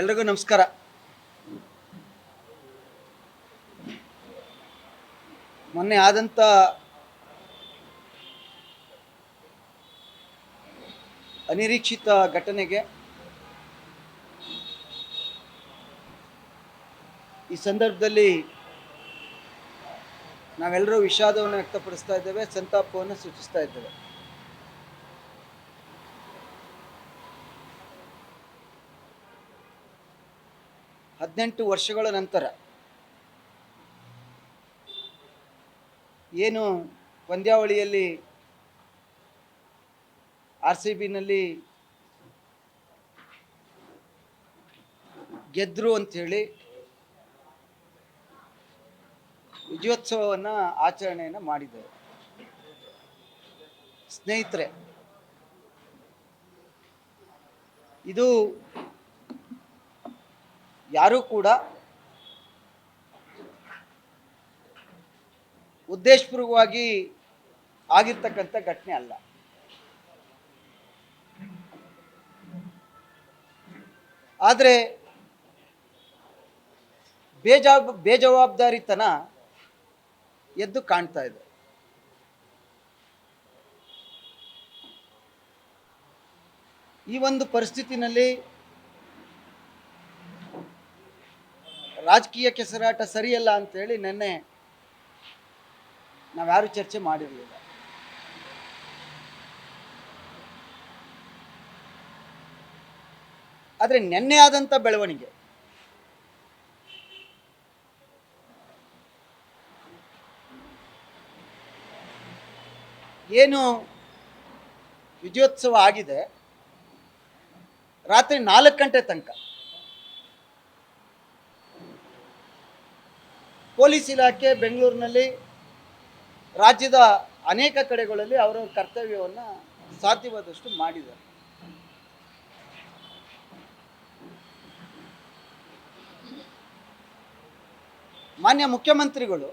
ಎಲ್ರಿಗೂ ನಮಸ್ಕಾರ. ಮೊನ್ನೆ ಆದಂಥ ಅನಿರೀಕ್ಷಿತ ಘಟನೆಗೆ ಈ ಸಂದರ್ಭದಲ್ಲಿ ನಾವೆಲ್ಲರೂ ವಿಷಾದವನ್ನು ವ್ಯಕ್ತಪಡಿಸ್ತಾ ಇದ್ದೇವೆ, ಸಂತಾಪವನ್ನು ಸೂಚಿಸ್ತಾ ಇದ್ದೇವೆ. ಹದಿನೆಂಟು ವರ್ಷಗಳ ನಂತರ ಏನು ಪಂದ್ಯಾವಳಿಯಲ್ಲಿ ಆರ್ ಸಿ ಬಿನಲ್ಲಿ ಗೆದ್ದರು ಅಂಥೇಳಿ ವಿಜಯೋತ್ಸವವನ್ನು ಆಚರಣೆಯನ್ನು ಮಾಡಿದ್ದಾರೆ. ಸ್ನೇಹಿತರೆ, ಇದು ಯಾರೂ ಕೂಡ ಉದ್ದೇಶಪೂರ್ವಕವಾಗಿ ಆಗಿರ್ತಕ್ಕಂಥ ಘಟನೆ ಅಲ್ಲ. ಆದರೆ ಬೇಜಾಬ್ ಬೇಜವಾಬ್ದಾರಿತನ ಎದ್ದು ಕಾಣ್ತಾ ಇದೆ. ಈ ಒಂದು ಪರಿಸ್ಥಿತಿನಲ್ಲಿ ರಾಜಕೀಯ ಕೆಸರಾಟ ಸರಿಯಲ್ಲ ಅಂತೇಳಿ ನಿನ್ನೆ ನಾವ್ಯಾರು ಚರ್ಚೆ ಮಾಡಿರಲಿಲ್ಲ. ಆದರೆ ನಿನ್ನೆ ಆದಂಥ ಬೆಳವಣಿಗೆ. ಏನು ವಿಜಯೋತ್ಸವ ಆಗಿದೆ, ರಾತ್ರಿ ನಾಲ್ಕು ಗಂಟೆ ತನಕ. ಪೊಲೀಸ್ ಇಲಾಖೆ ಬೆಂಗಳೂರಿನಲ್ಲಿ ರಾಜ್ಯದ ಅನೇಕ ಕಡೆಗಳಲ್ಲಿ ಅವರ ಕರ್ತವ್ಯವನ್ನು ಸಾಧ್ಯವಾದಷ್ಟು ಮಾಡಿದ್ದಾರೆ. ಮಾನ್ಯ ಮುಖ್ಯಮಂತ್ರಿಗಳು,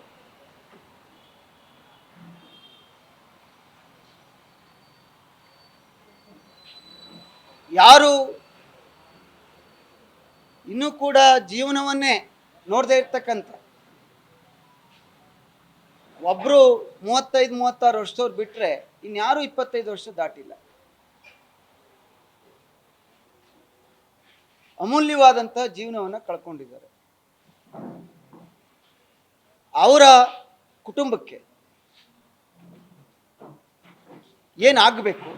ಯಾರು ಇನ್ನೂ ಕೂಡ ಜೀವನವನ್ನೇ ನೋಡದೇ ಇರ್ತಕ್ಕಂಥ ಒಬ್ಬರು ಮೂವತ್ತೈದು, ಮೂವತ್ತಾರು ವರ್ಷದವ್ರು ಬಿಟ್ಟರೆ ಇನ್ಯಾರು ಇಪ್ಪತ್ತೈದು ವರ್ಷ ದಾಟಿಲ್ಲ. ಅಮೂಲ್ಯವಾದಂತಹ ಜೀವನವನ್ನು ಕಳ್ಕೊಂಡಿದ್ದಾರೆ. ಅವರ ಕುಟುಂಬಕ್ಕೆ ಏನಾಗಬೇಕು?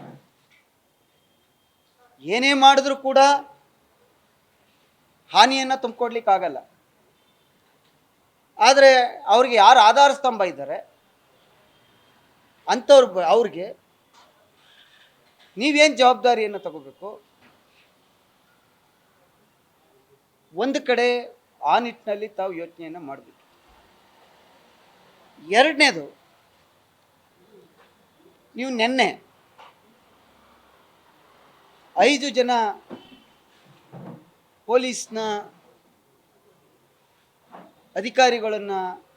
ಏನೇ ಮಾಡಿದ್ರೂ ಕೂಡ ಹಾನಿಯನ್ನು ತುಂಬಿಕೊಡ್ಲಿಕ್ಕಾಗಲ್ಲ. ಆದರೆ ಅವ್ರಿಗೆ ಯಾರು ಆಧಾರ ಸ್ತಂಭ ಇದ್ದಾರೆ, ಅಂಥವ್ರು ಅವ್ರಿಗೆ ನೀವೇನು ಜವಾಬ್ದಾರಿಯನ್ನು ತಗೋಬೇಕು? ಒಂದು ಕಡೆ ಆ ನಿಟ್ಟಿನಲ್ಲಿ ತಾವು ಯೋಚನೆಯನ್ನು ಮಾಡಬೇಕು. ಎರಡನೇದು, ನೀವು ನಿನ್ನೆ ಐದು ಜನ ಪೊಲೀಸ್ನ ಅಧಿಕಾರಿಗಳನ್ನು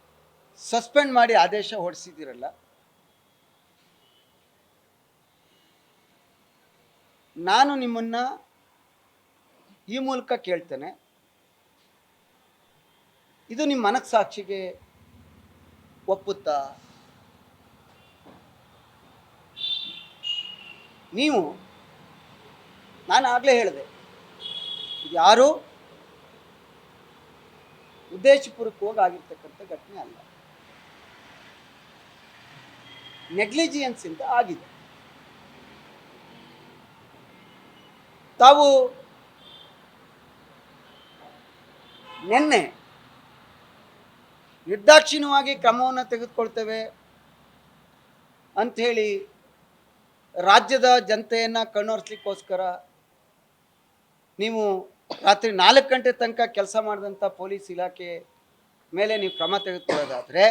ಸಸ್ಪೆಂಡ್ ಮಾಡಿ ಆದೇಶ ಹೊರಡಿಸಿದ್ದೀರಲ್ಲ? ನಾನು ನಿಮ್ಮನ್ನು ಈ ಮೂಲಕ ಕೇಳ್ತೇನೆ. ಇದು ನಿಮ್ಮ ಮನಸ್ಸಾಕ್ಷಿಗೆ ಒಪ್ಪುತ್ತಾ? ನೀವು, ನಾನು ಆಗಲೇ ಹೇಳಿದೆ ಯಾರು? ಉದ್ದೇಶಪೂರ್ವಕವಾಗಿ ಆಗಿರ್ತಕ್ಕಂಥ ಘಟನೆ ಅಲ್ಲ. ನೆಗ್ಲಿಜಿಯನ್ಸ್ ಇಂದ ಆಗಿದೆ. ತಾವು ನಿನ್ನೆ ನಿರ್ದಾಕ್ಷಿಣ್ಯವಾಗಿ ಕ್ರಮವನ್ನು ತೆಗೆದುಕೊಳ್ತೇವೆ ಅಂಥೇಳಿ ರಾಜ್ಯದ ಜನತೆಯನ್ನು ಕಣ್ಣೊರೆಸ್ಲಿಕ್ಕೋಸ್ಕರ ನೀವು ರಾತ್ರಿ ನಾಲ್ಕು ಗಂಟೆ ತನಕ ಕೆಲಸ ಮಾಡಿದಂಥ ಪೊಲೀಸ್ ಇಲಾಖೆ ಮೇಲೆ ನೀವು ಕ್ರಮ ತೆಗೆದುಕೊಳ್ಳೋದಾದರೆ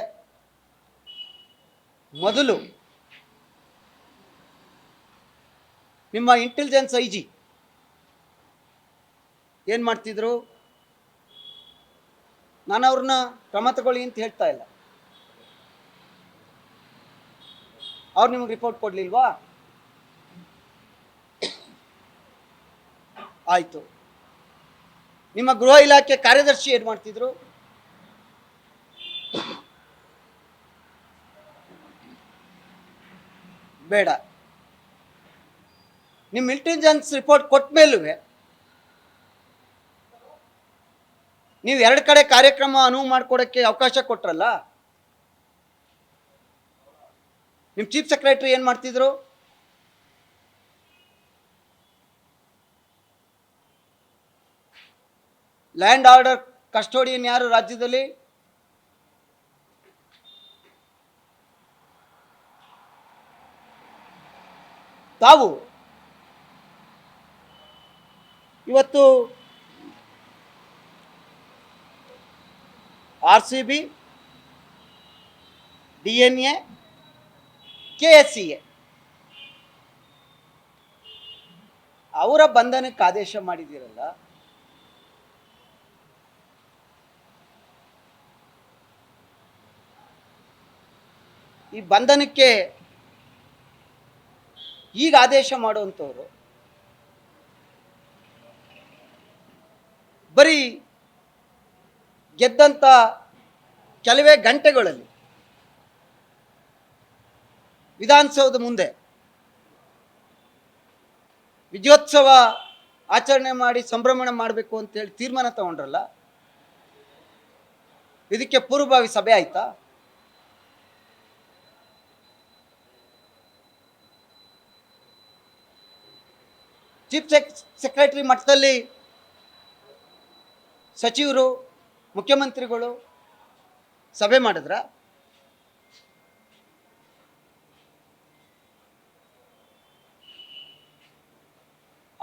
ಮೊದಲು ನಿಮ್ಮ ಇಂಟೆಲಿಜೆನ್ಸ್ ಐ ಜಿ ಏನು ಮಾಡ್ತಿದ್ರು? ನಾನು ಅವ್ರನ್ನ ಕ್ರಮ ತಗೊಳ್ಳಿ ಅಂತ ಹೇಳ್ತಾ ಇಲ್ಲ. ಅವ್ರು ನಿಮ್ಗೆ ರಿಪೋರ್ಟ್ ಕೊಡ್ಲಿಲ್ವಾ? ಆಯಿತು. ನಿಮ್ಮ ಗೃಹ ಇಲಾಖೆ ಕಾರ್ಯದರ್ಶಿ ಏನು ಮಾಡ್ತಿದ್ರು? ಬೇಡ. ನಿಮ್ಮ ಇಂಟೆಲಿಜೆನ್ಸ್ ರಿಪೋರ್ಟ್ ಕೊಟ್ಟ ಮೇಲೂ ನೀವು ಎರಡು ಕಡೆ ಕಾರ್ಯಕ್ರಮ ಅನುವು ಮಾಡಿಕೊಡೋಕ್ಕೆ ಅವಕಾಶ ಕೊಟ್ರಲ್ಲ? ನಿಮ್ಮ ಚೀಫ್ ಸೆಕ್ರೆಟರಿ ಏನು ಮಾಡ್ತಿದ್ರು? ಲ್ಯಾಂಡ್ ಆರ್ಡರ್ ಕಸ್ಟೋಡಿಯನ್ ಯಾರು ರಾಜ್ಯದಲ್ಲಿ? ತಾವು. ಇವತ್ತು R C B D N A K S C A ಅವರ ಬಂಧನಕ್ಕೆ ಆದೇಶ ಮಾಡಿದ್ದೀರಲ್ಲ ಈ ಬಂಧನಕ್ಕೆ ಈಗ ಆದೇಶ ಮಾಡುವಂಥವ್ರು, ಬರೀ ಗೆದ್ದಂಥ ಕೆಲವೇ ಗಂಟೆಗಳಲ್ಲಿ ವಿಧಾನಸೌಧ ಮುಂದೆ ವಿಜಯೋತ್ಸವ ಆಚರಣೆ ಮಾಡಿ ಸಂಭ್ರಮಣ ಮಾಡಬೇಕು ಅಂತೇಳಿ ತೀರ್ಮಾನ ತಗೊಂಡ್ರಲ್ಲ, ಇದಕ್ಕೆ ಪೂರ್ವಭಾವಿ ಸಭೆ ಆಯ್ತಾ? ಚೀಫ್ ಸೆಕ್ ಸೆಕ್ರೆಟರಿ ಮಟ್ಟದಲ್ಲಿ ಸಚಿವರು ಮುಖ್ಯಮಂತ್ರಿಗಳು ಸಭೆ ಮಾಡಿದ್ರ?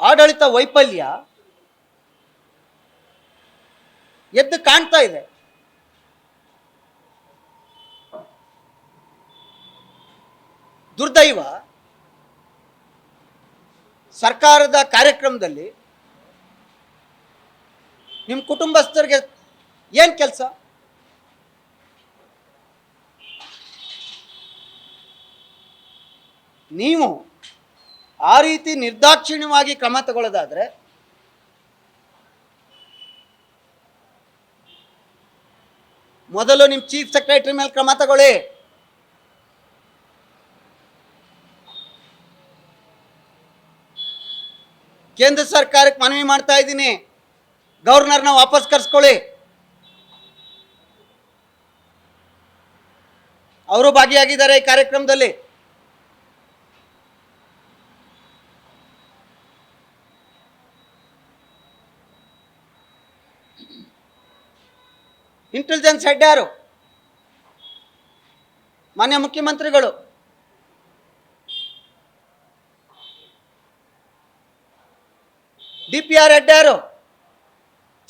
ಆಡಳಿತ ವೈಫಲ್ಯ ಎದ್ದು ಕಾಣ್ತಾ ಇದೆ. ದುರ್ದೈವ ಸರ್ಕಾರದ ಕಾರ್ಯಕ್ರಮದಲ್ಲಿ ನಿಮ್ಮ ಕುಟುಂಬಸ್ಥರಿಗೆ ಏನು ಕೆಲಸ? ನೀವು ಆ ರೀತಿ ನಿರ್ದಾಕ್ಷಿಣ್ಯವಾಗಿ ಕ್ರಮ ತಗೊಳ್ಳೋದಾದರೆ ಮೊದಲು ನಿಮ್ಮ ಚೀಫ್ ಸೆಕ್ರೆಟರಿ ಮೇಲೆ ಕ್ರಮ ತಗೊಳ್ಳಿ. ಕೇಂದ್ರ ಸರ್ಕಾರಕ್ಕೆ ಮನವಿ ಮಾಡ್ತಾ ಇದ್ದೀನಿ. ಗವರ್ನರ್ನ ವಾಪಸ್ ಕರೆಸ್ಕೊಳ್ಳಿ. ಅವರು ಭಾಗಿಯಾಗಿದ್ದಾರೆ ಈ ಕಾರ್ಯಕ್ರಮದಲ್ಲಿ. ಇಂಟೆಲಿಜೆನ್ಸ್ ಹೆಡ್ ಯಾರು? ಮಾನ್ಯ ಮುಖ್ಯಮಂತ್ರಿಗಳು. ಡಿ ಪಿ ಆರ್ ಹೆಡ್ ಯಾರು?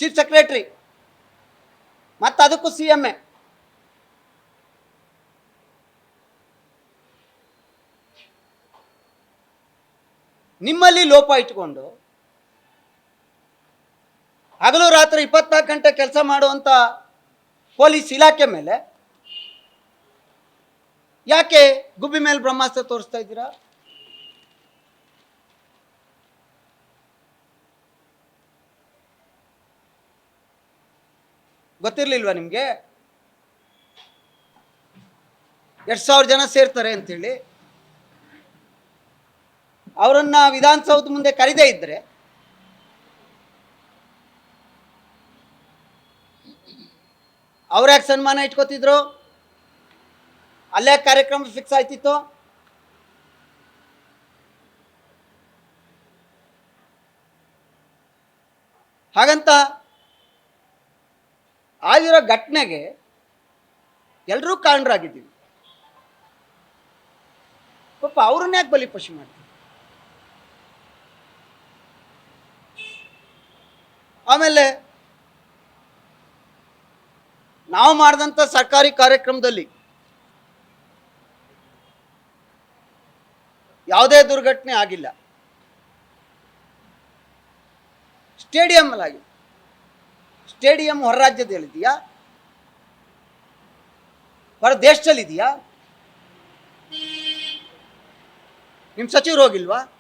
Chief secretary. ಮತ್ತೆ ಅದಕ್ಕೂ ಸಿ ಎಂ ಎ. ನಿಮ್ಮಲ್ಲಿ ಲೋಪ ಇಟ್ಕೊಂಡು ಹಗಲು ರಾತ್ರಿ ಇಪ್ಪತ್ನಾಲ್ಕು ಗಂಟೆ ಕೆಲಸ ಮಾಡುವಂಥ ಪೊಲೀಸ್ ಇಲಾಖೆ ಮೇಲೆ ಯಾಕೆ ಗುಬ್ಬಿ ಮೇಲೆ ಬ್ರಹ್ಮಾಸ್ತ್ರ ತೋರಿಸ್ತಾ ಇದ್ದೀರಾ? ಗೊತ್ತಿರ್ಲಿಲ್ವಾ ನಿಮಗೆ? ಎರಡು ಸಾವಿರ ಜನ ಸೇರ್ತಾರೆ ಅಂತೇಳಿ. ಅವರನ್ನ ವಿಧಾನಸೌಧ ಮುಂದೆ ಕರೀದೇ ಇದ್ದರೆ ಅವ್ರ ಯಾಕೆ ಸನ್ಮಾನ ಇಟ್ಕೋತಿದ್ರು? ಅಲ್ಲೇ ಕಾರ್ಯಕ್ರಮ ಫಿಕ್ಸ್ ಆಯ್ತಿತ್ತು? ಹಾಗಂತ ಆಗಿರೋ ಘಟನೆಗೆ ಎಲ್ಲರೂ ಕಾರಣರಾಗಿದ್ದೀವಿ. ಪಾಪ ಅವ್ರನ್ನ ಯಾಕೆ ಬಲಿಪಶು ಮಾಡ್ತೀವಿ ಆಮೇಲೆ ನಾವು ಮಾಡಿದಂಥ ಸರ್ಕಾರಿ ಕಾರ್ಯಕ್ರಮದಲ್ಲಿ ಯಾವುದೇ ದುರ್ಘಟನೆ ಆಗಿಲ್ಲ. ಆಗಿದೆ ಸ್ಟೇಡಿಯಂ ಹೊರ ರಾಜ್ಯದಲ್ಲಿದೆಯಾ? ಹೊರ ದೇಶದಲ್ಲಿದೆಯಾ? ನಿಮ್ಮ ಸಚಿವರು ಹೋಗಿಲ್ವಾ?